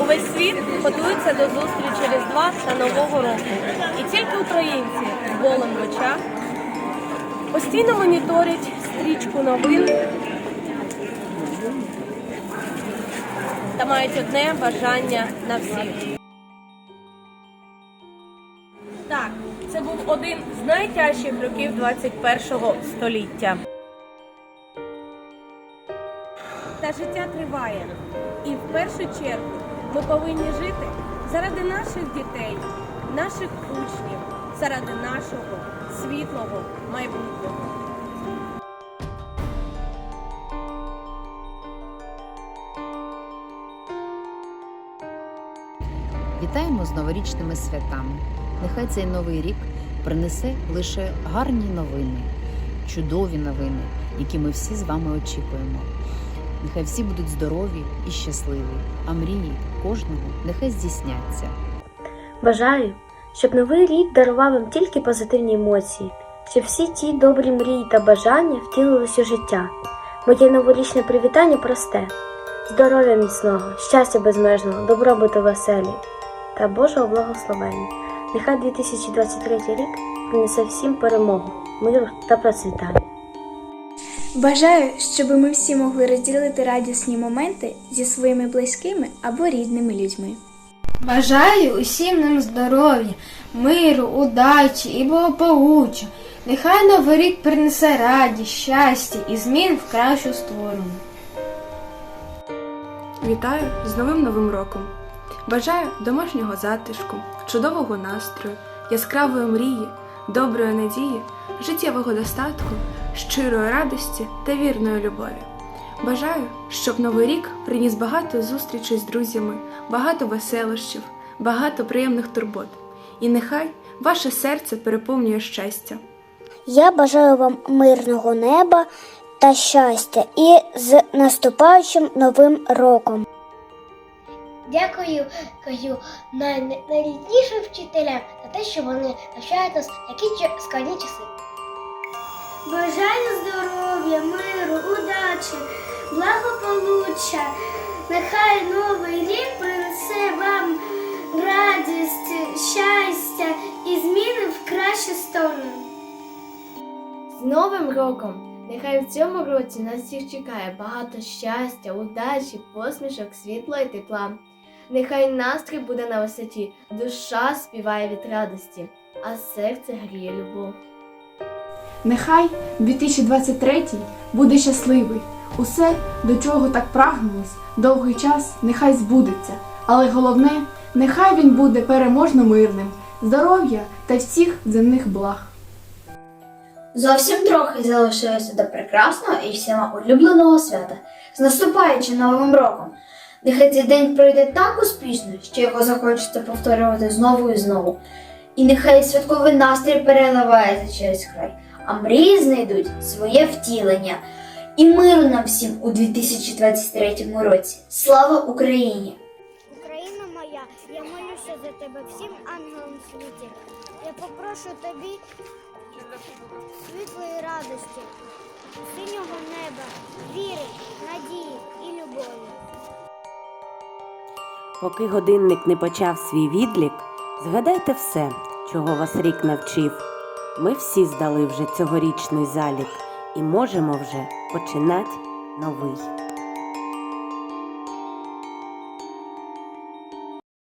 Увесь світ готується до зустрічі Різдва та Нового року. І тільки українці з болем в очах постійно моніторять стрічку новин та мають одне бажання на всіх. Так, це був один з найтяжчих років 21-го століття. Та життя триває. І в першу чергу ми повинні жити заради наших дітей, наших учнів, заради нашого світлого майбутнього. Вітаємо з новорічними святами. Нехай цей новий рік принесе лише гарні новини, чудові новини, які ми всі з вами очікуємо. Нехай всі будуть здорові і щасливі, а мрії кожного нехай здійсняться. Бажаю, щоб новий рік дарував вам тільки позитивні емоції, щоб всі ті добрі мрії та бажання втілились у життя. Моє новорічне привітання просте: здоров'я міцного, щастя безмежного, добробуту веселі та Божого благословення. Нехай 2023 рік принесе всім перемогу, миру та процвітання. Бажаю, щоб ми всі могли розділити радісні моменти зі своїми близькими або рідними людьми. Бажаю усім нам здоров'я, миру, удачі і благополуччя. Нехай новий рік принесе радість, щастя і змін в кращу сторону. Вітаю з новим новим роком! Бажаю домашнього затишку, чудового настрою, яскравої мрії, доброї надії, життєвого достатку, щирої радості та вірної любові. Бажаю, щоб новий рік приніс багато зустрічей з друзями, багато веселощів, багато приємних турбот. І нехай ваше серце переповнює щастя. Я бажаю вам мирного неба та щастя і з наступаючим новим роком. Дякую найріднішим вчителям за те, що вони навчають нас які складні часи. Бажаю здоров'я, миру, удачі, благополуччя. Нехай новий рік принесе вам радість, щастя і зміни в кращу сторону. З Новим роком! Нехай в цьому році нас всіх чекає багато щастя, удачі, посмішок, світла і тепла. Нехай настрій буде на висоті, душа співає від радості, а серце гріє любов. Нехай 2023 буде щасливий. Усе, до чого так прагнулось, довгий час, нехай збудеться. Але головне, нехай він буде переможно мирним, здоров'я та всіх земних благ. Зовсім трохи залишилося до прекрасного і всіма улюбленого свята з наступаючим новим роком. Нехай цей день пройде так успішно, що його захочеться повторювати знову і знову. І нехай святковий настрій переливається через край, а мрії знайдуть своє втілення. І миру нам всім у 2023 році. Слава Україні! Україна моя, я молюся за тебе всім ангелам світі. Я попрошу тобі світлої радості, синього неба, віри, надії і любові. Поки годинник не почав свій відлік, згадайте все, чого вас рік навчив. Ми всі здали вже цьогорічний залік і можемо вже починати новий.